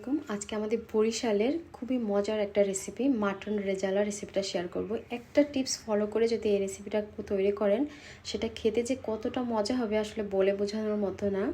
আলাইকুম। আজকে আমাদের বরিশালের খুবই মজার একটা রেসিপি মাটন রেজালা রেসিপিটা শেয়ার করব। একটা টিপস ফলো করে যদি এই রেসিপিটা তৈরি করেন, সেটা খেতে যে কতটা মজা হবে আসলে বলে বোঝানোর মতো না।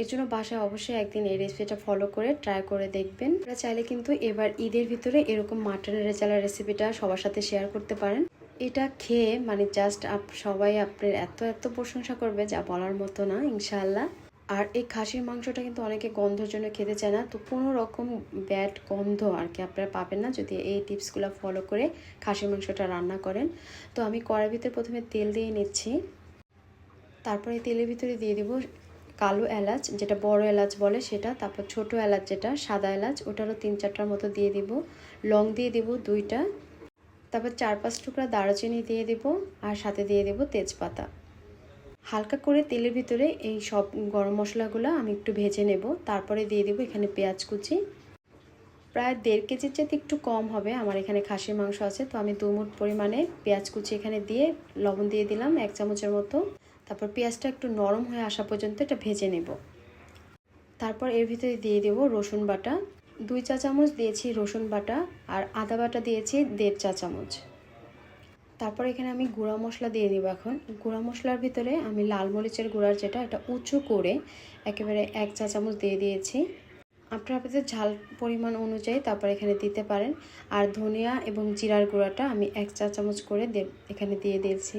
এর জন্য বাসায় অবশ্যই একদিন এই রেসিপিটা ফলো করে ট্রাই করে দেখবেন। আপনারা চাইলে কিন্তু এবার ঈদের ভিতরে এরকম মাটন রেজালা রেসিপিটা সবার সাথে শেয়ার করতে পারেন। এটা খেয়ে মানে জাস্ট আপ, সবাই আপনার এত এত প্রশংসা করবে যা বলার মতো না, ইনশাআল্লাহ। আর এই খাসির মাংসটা কিন্তু অনেকে গন্ধের জন্য খেতে চায় না। তো কোনো রকম ব্যাড গন্ধ আর কি আপনারা পাবেন না যদি এই টিপসগুলো ফলো করে খাসির মাংসটা রান্না করেন। তো আমি কড়ার ভিতরে প্রথমে তেল দিয়ে নিচ্ছি। তারপরে তেলের ভিতরে দিয়ে দিব কালো এলাচ, যেটা বড় এলাচ বলে সেটা, তারপর ছোট এলাচ যেটা, সাদা এলাচ, ওটারও তিন চারটার মতো দিয়ে দিব। লং দিয়ে দিব দুইটা। তারপর চার পাঁচ টুকরা দারুচিনি দিয়ে দিব আর সাথে দিয়ে দেব তেজপাতা। হালকা করে তেলের ভিতরে এই সব গরম মশলাগুলো আমি একটু ভেজে নেব। তারপরে দিয়ে দেবো এখানে পেঁয়াজ কুচি। প্রায় দেড় কেজির চেয়ে একটু কম হবে, আমার এখানে খাসির মাংস আছে। তো আমি দু মুঠ পরিমাণে পেঁয়াজ কুচি এখানে দিয়ে লবণ দিয়ে দিলাম এক চামচের মতো। তারপর পেঁয়াজটা একটু নরম হয়ে আসা পর্যন্ত এটা ভেজে নেব। তারপর এর ভিতরে দিয়ে দেবো রসুন বাটা। দুই চা চামচ দিয়েছি রসুন বাটা আর আদা বাটা দিয়েছি দেড় চা চামচ। তারপর এখানে আমি গুঁড়া মশলা দিয়ে দিব এখন। গুঁড়া মশলার ভিতরে আমি লাল মরিচের গুঁড়ার যেটা, এটা উঁচু করে একেবারে এক চা চামচ দিয়ে দিয়েছি। আপনার আপনাদের ঝাল পরিমাণ অনুযায়ী তারপর এখানে দিতে পারেন। আর ধনিয়া এবং জিরার গুঁড়াটা আমি এক চা চামচ করে এখানে দিয়ে দিয়েছি।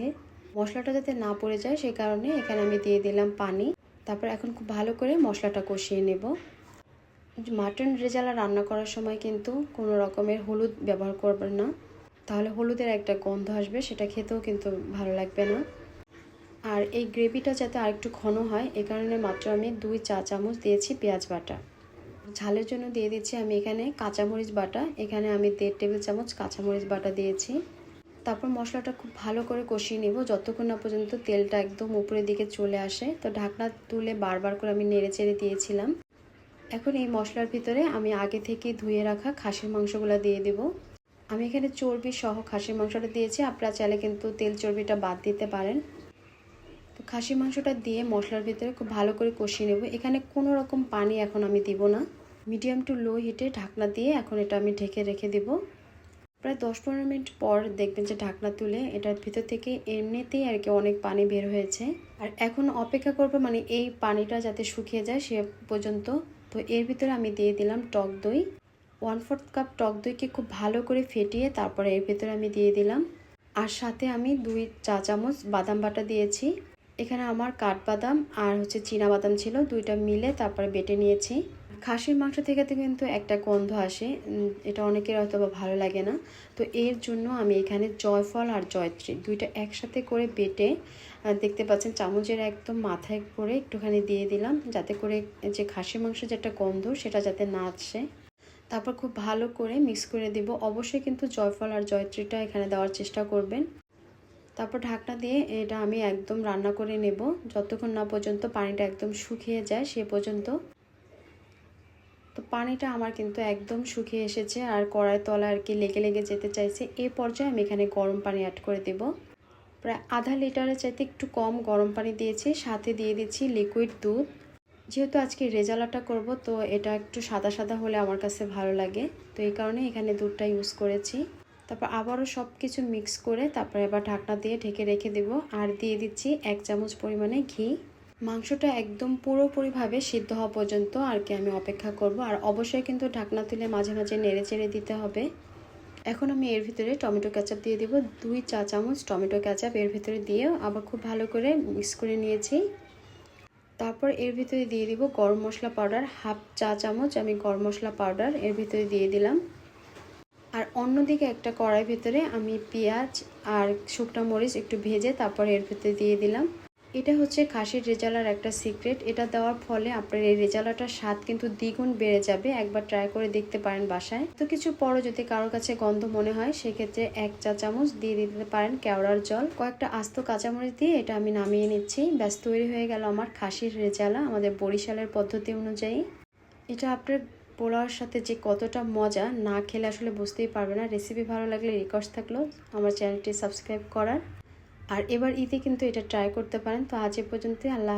মশলাটা যাতে না পড়ে যায় সেই কারণে এখানে আমি দিয়ে দিলাম পানি। তারপর এখন খুব ভালো করে মশলাটা কষিয়ে নেব। মাটন রেজালা রান্না করার সময় কিন্তু কোনো রকমের হলুদ ব্যবহার করবেন না। তাহলে হলুদের একটা গন্ধ আসবে, সেটা খেতেও কিন্তু ভালো লাগবে না। আর এই গ্রেভিটা যাতে আরেকটু ঘন হয়, এ কারণে মাত্র আমি দুই চা চামচ দিয়েছি পেঁয়াজ বাটা। ঝালের জন্য দিয়ে দিচ্ছি আমি এখানে কাঁচামরিচ বাটা, এখানে আমি দেড় টেবিল চামচ কাঁচামরিচ বাটা দিয়েছি। তারপর মশলাটা খুব ভালো করে কষিয়ে নেব, যতক্ষণ না পর্যন্ত তেলটা একদম উপরের দিকে চলে আসে। তো ঢাকনা তুলে বারবার করে আমি নেড়ে চেড়ে দিয়েছিলাম। এখন এই মশলার ভিতরে আমি আগে থেকে ধুয়ে রাখা খাসির মাংসগুলো দিয়ে দেবো। আমি এখানে চর্বি সহ খাসির মাংসটা দিয়েছি। আপনারা চাইলে কিন্তু তেল চর্বিটা বাদ দিতে পারেন। তো খাসির মাংসটা দিয়ে মশলার ভিতরে খুব ভালো করে কষিয়ে নেব। এখানে কোনো রকম পানি এখন আমি দিব না। মিডিয়াম টু লো হিটে ঢাকনা দিয়ে এখন এটা আমি ঢেকে রেখে দেব। প্রায় দশ পনেরো মিনিট পর দেখবেন যে ঢাকনা তুলে এটার ভিতর থেকে এমনিতেই আর কি অনেক পানি বের হয়েছে। আর এখন অপেক্ষা করব মানে এই পানিটা যাতে শুকিয়ে যায় সে পর্যন্ত। তো এর ভিতরে আমি দিয়ে দিলাম টক দই। ওয়ান ফোর্থ কাপ টক দইকে খুব ভালো করে ফেটিয়ে তারপরে এর ভেতরে আমি দিয়ে দিলাম। আর সাথে আমি দুই চা চামচ বাদাম বাটা দিয়েছি। এখানে আমার কাঠবাদাম আর হচ্ছে চীনা বাদাম ছিল, দুইটা মিলে তারপরে বেটে নিয়েছি। খাসির মাংস থেকে কিন্তু একটা গন্ধ আসে এটা অনেকের হয়তো বা ভালো লাগে না। তো এর জন্য আমি এখানে জয়ফল আর জয়ত্রী দুইটা একসাথে করে বেটে দেখতে পাচ্ছেন চামচের একদম মাথায় করে একটুখানি দিয়ে দিলাম, যাতে করে যে খাসির মাংস যে একটা গন্ধ সেটা যাতে না আসে। তারপর খুব ভালো করে মিক্স করে দিব। অবশ্যই কিন্তু জয়ফল আর জয়ত্রীটা এখানে দেওয়ার চেষ্টা করবেন। তারপর ঢাকনা দিয়ে এটা আমি একদম রান্না করে নেব। যতক্ষণ না পর্যন্ত পানিটা একদম শুকিয়ে যায় সে পর্যন্ত। তো পানিটা আমার কিন্তু একদম শুকিয়ে এসেছে আর কড়াই তলা আর কি লেগে লেগে যেতে চাইছে, এ পর্যায়ে আমি এখানে গরম পানি অ্যাড করে দেব। প্রায় আধা লিটারের চাইতে একটু কম গরম পানি দিয়েছি, সাথে দিয়ে দিচ্ছি লিকুইড দুধ। যেহেতু আজকে রেজালাটা করব, তো এটা একটু সাদা সাদা হলে আমার কাছে ভালো লাগে। তো এই কারণে এখানে দুধটা ইউজ করেছি। তারপর আবারও সব কিছু মিক্স করে তারপর এবার ঢাকনা দিয়ে ঢেকে রেখে দেব। আর দিয়ে দিচ্ছি এক চামচ পরিমাণে ঘি। মাংসটা একদম পুরোপুরিভাবে সিদ্ধ হওয়া পর্যন্ত আর কি আমি অপেক্ষা করব। আর অবশ্যই কিন্তু ঢাকনা তুলে মাঝে মাঝে নেড়ে চেড়ে দিতে হবে। এখন আমি এর ভিতরে টমেটো ক্যাচাপ দিয়ে দেব। দুই চা চামচ টমেটো ক্যাচাপ এর ভিতরে দিয়ে আবার খুব ভালো করে মিক্স করে নিয়েছি। তারপর এর ভিতরে দিয়ে দিব গরম মশলা পাউডার, হাফ চা চামচ আমি গরম মশলা পাউডার এর ভিতরে দিয়ে দিলাম। আর অন্যদিকে একটা কড়াই ভিতরে আমি পেঁয়াজ আর শুকনো মরিচ একটু ভেজে তারপর এর ভিতরে দিয়ে দিলাম। এটা হচ্ছে খাসির রেজালার একটা সিক্রেট এটা দেওয়ার ফলে আপনার এই রেজালাটার স্বাদ কিন্তু দ্বিগুণ বেড়ে যাবে। একবার ট্রাই করে দেখতে পারেন বাসায়। তো কিছু পরও যদি কারোর কাছে গন্ধ মনে হয়, সেক্ষেত্রে এক চা চামচ দিয়ে দিতে পারেন কেওড়ার জল। কয়েকটা আস্ত কাঁচামরিচ দিয়ে এটা আমি নামিয়ে নিচ্ছি। ব্যাস, তৈরি হয়ে গেল আমার খাসির রেজালা আমাদের বরিশালের পদ্ধতি অনুযায়ী। এটা আপনার পোলাওয়ার সাথে যে কতটা মজা, না খেলে আসলে বুঝতেই পারবে না। রেসিপি ভালো লাগলে রিকোয়েস্ট থাকল আমার চ্যানেলটি সাবস্ক্রাইব করার। আর এবার ঈদে কিন্তু এটা ট্রাই করতে পারেন। তো আজ এ পর্যন্তই আল্লাহ